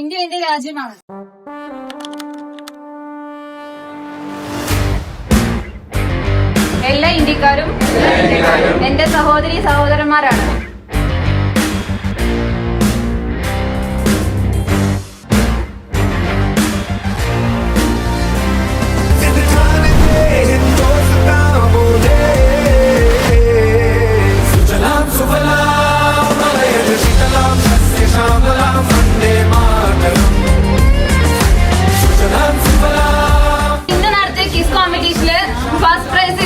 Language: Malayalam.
ഇന്ത്യ എന്റെ രാജ്യമാണ്. എല്ലാ ഇന്ത്യക്കാരും എന്റെ സഹോദരി സഹോദരന്മാരാണ്. First prize